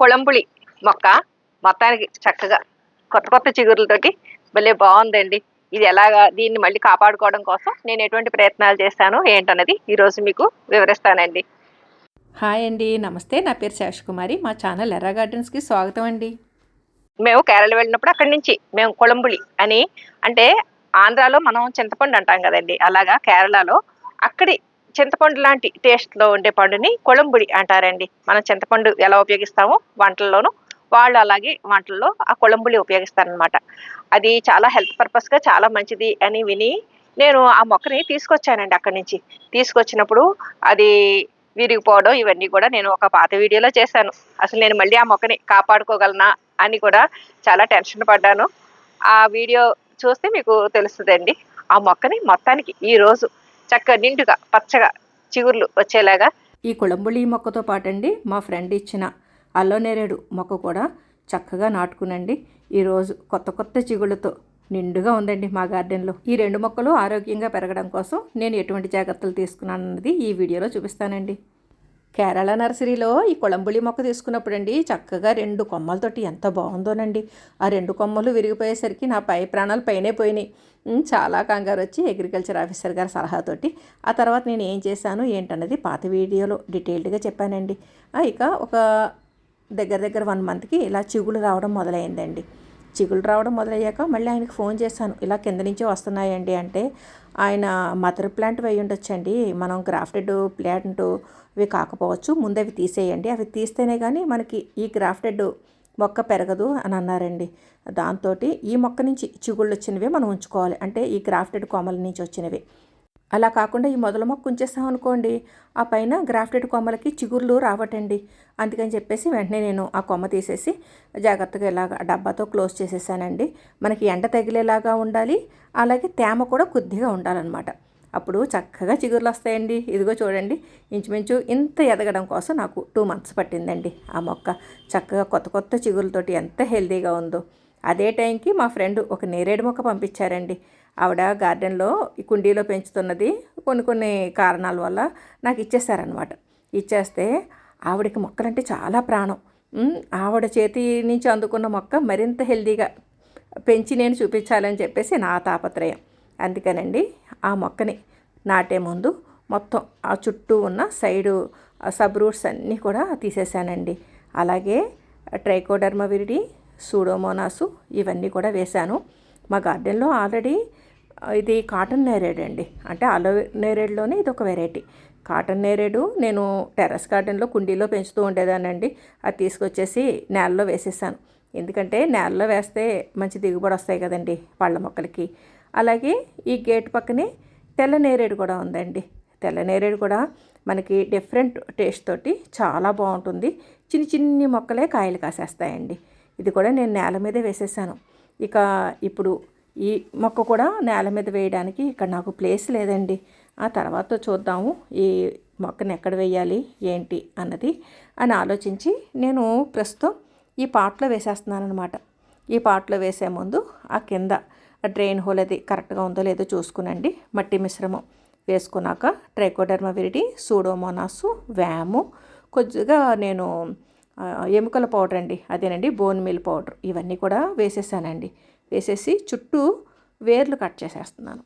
కొళంబుళి మొక్క మొత్తానికి చక్కగా కొత్త కొత్త చిగురులతోటి భలే బాగుందండి. ఇది ఎలాగా దీన్ని మళ్ళీ కాపాడుకోవడం కోసం నేను ఎటువంటి ప్రయత్నాలు చేస్తాను ఏంటన్నది ఈరోజు మీకు వివరిస్తానండి. హాయ్ అండి నమస్తే. నా పేరు శేషకుమారి. మా ఛానల్ ఎర్ర గార్డెన్స్కి స్వాగతం అండి. మేము కేరళ వెళ్ళినప్పుడు అక్కడి నుంచి మేము కొళంబుళి అని అంటే ఆంధ్రాలో మనం చింతపండు అంటాం కదండి. అలాగా కేరళలో అక్కడి చింతపండు లాంటి టేస్ట్లో ఉండే పండుని కొళంబుడి అంటారండి. మనం చింతపండు ఎలా ఉపయోగిస్తామో వంటల్లోనూ వాళ్ళు అలాగే వంటల్లో ఆ కొళంబుడి ఉపయోగిస్తారనమాట అది చాలా హెల్త్ పర్పస్గా చాలా మంచిది అని విని నేను ఆ మొక్కని తీసుకొచ్చానండి అక్కడి నుంచి. తీసుకొచ్చినప్పుడు అది విరిగిపోవడం ఇవన్నీ కూడా నేను ఒక పాత వీడియోలో చేశాను. అసలు నేను మళ్ళీ ఆ మొక్కని కాపాడుకోగలనా అని కూడా చాలా టెన్షన్ పడ్డాను. ఆ వీడియో చూస్తే మీకు తెలుస్తుందండి. ఆ మొక్కని మొత్తానికి ఈరోజు చక్కగా నిండుగా పచ్చగా చిగుర్లు వచ్చేలాగా. ఈ కుళంబుళి మొక్కతో పాటండి మా ఫ్రెండ్ ఇచ్చిన అల్లోనేరేడు మొక్క కూడా చక్కగా నాటుకునండి. ఈరోజు కొత్త కొత్త చిగుళ్ళతో నిండుగా ఉందండి మా గార్డెన్లో. ఈ రెండు మొక్కలు ఆరోగ్యంగా పెరగడం కోసం నేను ఎటువంటి జాగ్రత్తలు తీసుకున్నానన్నది ఈ వీడియోలో చూపిస్తానండి. కేరళ నర్సరీలో ఈ కొళంబులి మొక్క తీసుకున్నప్పుడండి చక్కగా రెండు కొమ్మలతోటి ఎంత బాగుందోనండి. ఆ రెండు కొమ్మలు విరిగిపోయేసరికి నా పై ప్రాణాలు పైనే పోయినాయి. చాలా కంగారు వచ్చి అగ్రికల్చర్ ఆఫీసర్ గారి సలహాతోటి. ఆ తర్వాత నేను ఏం చేశాను ఏంటన్నది పాత వీడియోలో డీటెయిల్డ్గా చెప్పానండి. ఇక ఒక దగ్గర దగ్గర వన్ మంత్కి ఇలా చిగులు రావడం మొదలైందండి. చిగులు రావడం మొదలయ్యాక మళ్ళీ ఆయనకు ఫోన్ చేశాను. ఇలా కింద నుంచి వస్తున్నాయండి అంటే ఆయన మదర్ ప్లాంట్ వేయి ఉండొచ్చండి. మనం గ్రాఫ్టెడ్ ప్లాంట్ ఇవి కాకపోవచ్చు. ముందు అవి తీసేయండి. అవి తీస్తేనే కానీ మనకి ఈ గ్రాఫ్టెడ్ మొక్క పెరగదు అని అన్నారండి. దాంతో ఈ మొక్క నుంచి చిగుళ్ళు వచ్చినవే మనం ఉంచుకోవాలి. అంటే ఈ గ్రాఫ్టెడ్ కొమ్మల నుంచి వచ్చినవి. అలా కాకుండా ఈ మొదల మొక్క ఉంచేస్తాం అనుకోండి ఆ పైన గ్రాఫ్టెడ్ కొమ్మలకి చిగుర్లు రావటండి. అందుకని చెప్పేసి వెంటనే నేను ఆ కొమ్మ తీసేసి జాగ్రత్తగా ఇలాగ డబ్బాతో క్లోజ్ చేసేసానండి. మనకి ఎండ తగిలేలాగా ఉండాలి అలాగే తేమ కూడా కొద్దిగా ఉండాలన్నమాట. అప్పుడు చక్కగా చిగుర్లు వస్తాయండి. ఇదిగో చూడండి ఇంచుమించు ఇంత ఎదగడం కోసం నాకు టూ మంత్స్ పట్టిందండి ఆ మొక్క. చక్కగా కొత్త కొత్త చిగురులతోటి ఎంత హెల్తీగా ఉందో. అదే టైంకి మా ఫ్రెండ్ ఒక నేరేడు మొక్క పంపించారండి. ఆవిడ గార్డెన్లో ఈ కుండీలో పెంచుతున్నది కొన్ని కొన్ని కారణాల వల్ల నాకు ఇచ్చేసారనమాట ఇచ్చేస్తే ఆవిడకి మొక్కలంటే చాలా ప్రాణం. ఆవిడ చేతి నుంచి అందుకున్న మొక్క మరింత హెల్తీగా పెంచి నేను చూపించాలని చెప్పేసి నా తాపత్రయం. అందుకనండి ఆ మొక్కని నాటే ముందు మొత్తం ఆ చుట్టూ ఉన్న సైడు సబ్ రూట్స్ అన్నీ కూడా తీసేసానండి. అలాగే ట్రైకోడర్మా విరిడి సూడోమోనాసు ఇవన్నీ కూడా వేశాను. మా గార్డెన్లో ఆల్రెడీ ఇది కాటన్ నేరేడు అండి. అంటే అలో నేరేడులోనే ఇది ఒక వెరైటీ. కాటన్ నేరేడు నేను టెర్రస్ గార్డెన్లో కుండీలో పెంచుతూ ఉండేదానండి అది తీసుకొచ్చేసి నేలలో వేసేసాను. ఎందుకంటే నేలలో వేస్తే మంచి దిగుబడి వస్తాయి కదండి పళ్ళ మొక్కలకి. అలాగే ఈ గేట్ పక్కనే తెల్ల నేరేడు కూడా ఉందండి. తెల్ల నేరేడు కూడా మనకి డిఫరెంట్ టేస్ట్ తోటి చాలా బాగుంటుంది. చిన్ని చిన్ని మొక్కలే కాయలు కాసేస్తాయండి. ఇది కూడా నేను నేల మీదే వేసేసాను. ఇక ఇప్పుడు ఈ మొక్క కూడా నేల మీద వేయడానికి ఇక్కడ నాకు ప్లేస్ లేదండి. ఆ తర్వాత చూద్దాము ఈ మొక్కను ఎక్కడ వేయాలి ఏంటి అన్నది అని ఆలోచించి నేను ప్రస్తుతం ఈ పాట్లో వేసేస్తున్నాను అనమాట ఈ పాట్లో వేసే ముందు ఆ కింద డ్రైన్ హోల్ అది కరెక్ట్గా ఉందో లేదో చూసుకునండి. మట్టి మిశ్రమం వేసుకున్నాక ట్రైకోడర్మా విరిడి సూడోమోనాసు వ్యాము కొద్దిగా నేను ఎముకల పౌడర్ అండి అదేనండి బోన్ మిల్ పౌడర్ ఇవన్నీ కూడా వేసేసానండి. వేసేసి చుట్టూ వేర్లు కట్ చేసేస్తున్నాను.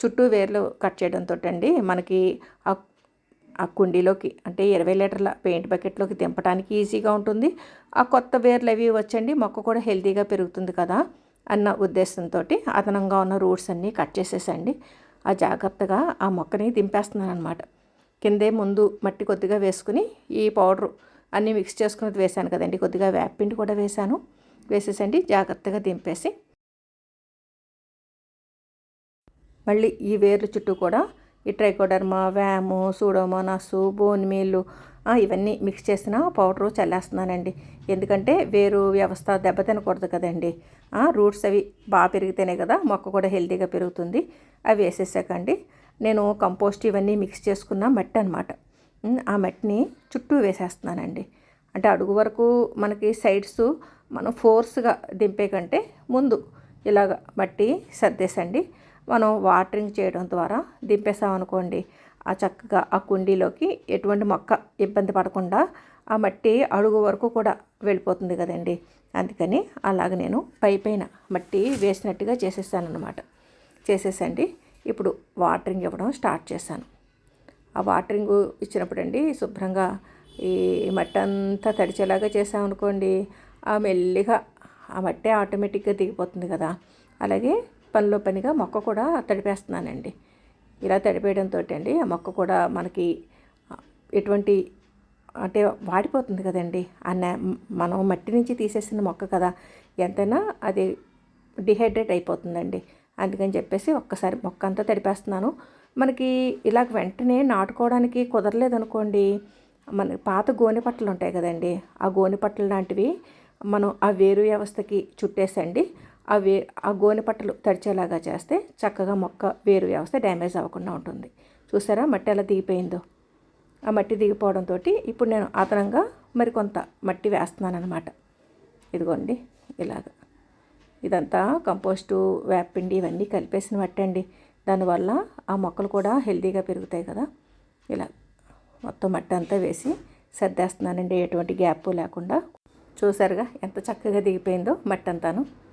చుట్టూ వేర్లు కట్ చేయడంతో అండి మనకి ఆ కుండీలోకి అంటే ఇరవై లీటర్ల పెయింట్ బకెట్లోకి దింపడానికి ఈజీగా ఉంటుంది. ఆ కొత్త వేర్లు అవి వచ్చండి? మొక్క కూడా హెల్తీగా పెరుగుతుంది కదా అన్న ఉద్దేశంతో అదనంగా ఉన్న రూట్స్ అన్నీ కట్ చేసేసండి. ఆ జాగ్రత్తగా ఆ మొక్కని దింపేస్తున్నాను అనమాట కిందే ముందు మట్టి కొద్దిగా వేసుకుని ఈ పౌడరు అన్నీ మిక్స్ చేసుకున్నది వేసాను కదండి. కొద్దిగా వేపిండి కూడా వేసాను వేసేసండి జాగ్రత్తగా దింపేసి మళ్ళీ ఈ వేర్ల చుట్టూ కూడా ఈ trichoderma VAM pseudomonas bone meal ఇవన్నీ మిక్స్ చేసిన పౌడరు చల్లేస్తున్నానండి. ఎందుకంటే వేరు వ్యవస్థ దెబ్బతినకూడదు కదండి. రూట్స్ అవి బాగా పెరిగితేనే కదా మొక్క కూడా హెల్తీగా పెరుగుతుంది. అవి వేసేసాకండి. నేను కంపోస్ట్ ఇవన్నీ మిక్స్ చేసుకున్న మట్టి అనమాట ఆ మట్టిని చుట్టూ వేసేస్తున్నానండి. అంటే అడుగు వరకు మనకి సైడ్స్ మనం ఫోర్స్గా దింపే కంటే ముందు ఇలాగ మట్టి సర్దేసండి. మనం వాటరింగ్ చేయడం ద్వారా దింపేసామనుకోండి ఆ చక్కగా ఆ కుండీలోకి ఎటువంటి మొక్క ఇబ్బంది పడకుండా ఆ మట్టి అడుగు వరకు కూడా వెళ్ళిపోతుంది కదండి. అందుకని అలాగ నేను పై పైన మట్టి వేసినట్టుగా చేసేసాను చేసేసండి. ఇప్పుడు వాటరింగ్ ఇవ్వడం స్టార్ట్ చేశాను. ఆ వాటరింగ్ ఇచ్చినప్పుడు అండి శుభ్రంగా ఈ మట్టి అంతా తడిచేలాగా చేసామనుకోండి ఆ మెల్లిగా ఆ మట్టి ఆటోమేటిక్గా దిగిపోతుంది కదా. అలాగే పనిలో పనిగా మొక్క కూడా తడిపేస్తున్నానండి. ఇలా తడిపేయడంతో అండి ఆ మొక్క కూడా మనకి ఎటువంటి అంటే వాడిపోతుంది కదండి. ఆ మనం మట్టి నుంచి తీసేసిన మొక్క కదా ఎంతైనా అది డిహైడ్రేట్ అయిపోతుందండి. అందుకని చెప్పేసి ఒక్కసారి మొక్క అంతా తడిపేస్తున్నాను. మనకి ఇలాగ వెంటనే నాటుకోవడానికి కుదరలేదనుకోండి మన పాత గోనె పట్టలు ఉంటాయి కదండి. ఆ గోనె పట్టలు లాంటివి మనం ఆ వేరు వ్యవస్థకి చుట్టేసండి ఆ వే ఆ గోనె పట్టలు తడిచేలాగా చేస్తే చక్కగా మొక్క వేరు వ్యవస్థ డ్యామేజ్ అవ్వకుండా ఉంటుంది. చూసారా మట్టి ఎలా దిగిపోయిందో? ఆ మట్టి దిగిపోవడంతో ఇప్పుడు నేను అదనంగా మరికొంత మట్టి వేస్తున్నాను అనమాట ఇదిగోండి ఇలాగ. ఇదంతా కంపోస్టు వేపిండి ఇవన్నీ కలిపేసిన మట్టి అండి. దానివల్ల ఆ మొక్కలు కూడా హెల్తీగా పెరుగుతాయి కదా. ఇలా మొత్తం మట్టి అంతా వేసి సర్దేస్తున్నానండి. ఎటువంటి గ్యాప్ లేకుండా. చూసారుగా ఎంత చక్కగా దిగిపోయిందో మట్టి అంతాను.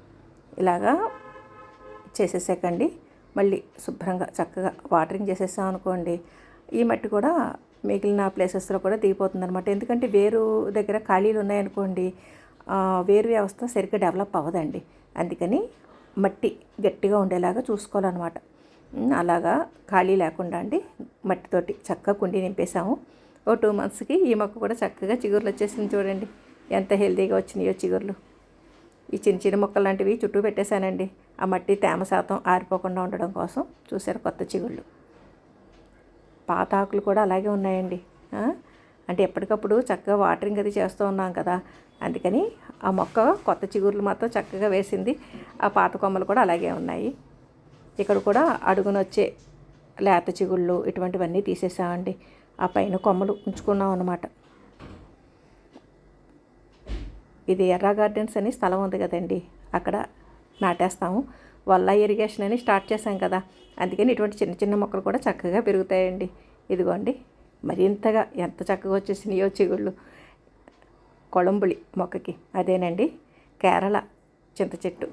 ఇలాగా చేసేసాకండి. మళ్ళీ శుభ్రంగా చక్కగా వాటరింగ్ చేసేసాం అనుకోండి ఈ మట్టి కూడా మిగిలిన ప్లేసెస్లో కూడా దిగిపోతుంది అనమాట ఎందుకంటే వేరు దగ్గర ఖాళీలు ఉన్నాయనుకోండి వేరు వ్యవస్థ సరిగ్గా డెవలప్ అవ్వదండి. అందుకని మట్టి గట్టిగా ఉండేలాగా చూసుకోవాలన్నమాట. అలాగా ఖాళీ లేకుండా అండి మట్టితోటి చక్కగా కుండీ నింపేసాము ఓ టూ మంత్స్కి ఈ మొక్క కూడా చక్కగా చిగుర్లు వచ్చేసింది చూడండి. ఎంత హెల్తీగా వచ్చినాయో చిగుర్లు. ఈ చిన్న చిన్న మొక్కలు లాంటివి చుట్టూ పెట్టేశానండి. ఆ మట్టి తేమ శాతం ఆరిపోకుండా ఉండడం కోసం చూశారు కొత్త చిగుళ్ళు. పాత ఆకులు కూడా అలాగే ఉన్నాయండి. అంటే ఎప్పటికప్పుడు చక్కగా వాటరింగ్ అది చేస్తూ ఉన్నాం కదా. అందుకని ఆ మొక్క కొత్త చిగుర్లు మాత్రం చక్కగా వేసింది. ఆ పాత కొమ్మలు కూడా అలాగే ఉన్నాయి. ఇక్కడ కూడా అడుగున వచ్చే లేత చిగుళ్ళు ఇటువంటివన్నీ తీసేసామండి. ఆ పైన కొమ్మలు ఉంచుకున్నాం అన్నమాట. ఇది ఎర్ర గార్డెన్స్ అని స్థలం ఉంది కదండి. అక్కడ నాటేస్తాము. వల్ల ఇరిగేషన్ అని స్టార్ట్ చేశాం కదా. అందుకని ఇటువంటి చిన్న చిన్న మొక్కలు కూడా చక్కగా పెరుగుతాయండి. ఇదిగోండి. మరింతగా ఎంత చక్కగా వచ్చేసినాయో చిగుళ్ళు. కొళంబులి మొక్కకి. అదేనండి. కేరళ చింత చెట్టు.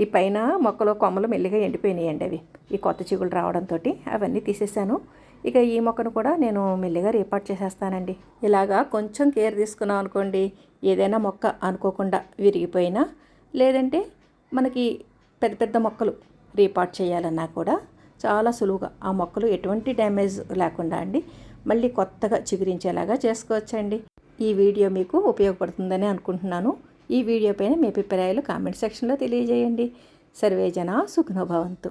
ఈ పైన మొక్కలో కొమ్మలు మెల్లిగా ఎండిపోయినాయండి అవి. ఈ కొత్త చిగుళ్ళు రావడంతో అవన్నీ తీసేసాను. ఇక ఈ మొక్కను కూడా నేను మెల్లిగా రీపాట్ చేసేస్తానండి. ఇలాగా కొంచెం కేర్ తీసుకున్నాం అనుకోండి ఏదైనా మొక్క అనుకోకుండా విరిగిపోయినా లేదంటే మనకి పెద్ద పెద్ద మొక్కలు రీపాట్ చేయాలన్నా కూడా చాలా సులువుగా ఆ మొక్కలు ఎటువంటి డ్యామేజ్ లేకుండా అండి మళ్ళీ కొత్తగా చిగురించేలాగా చేసుకోవచ్చండి. ఈ వీడియో మీకు ఉపయోగపడుతుందని అనుకుంటున్నాను. ఈ వీడియో పైన మీ అభిప్రాయాలు కామెంట్ సెక్షన్లో తెలియజేయండి. సర్వే జన సుఖనోభవంతు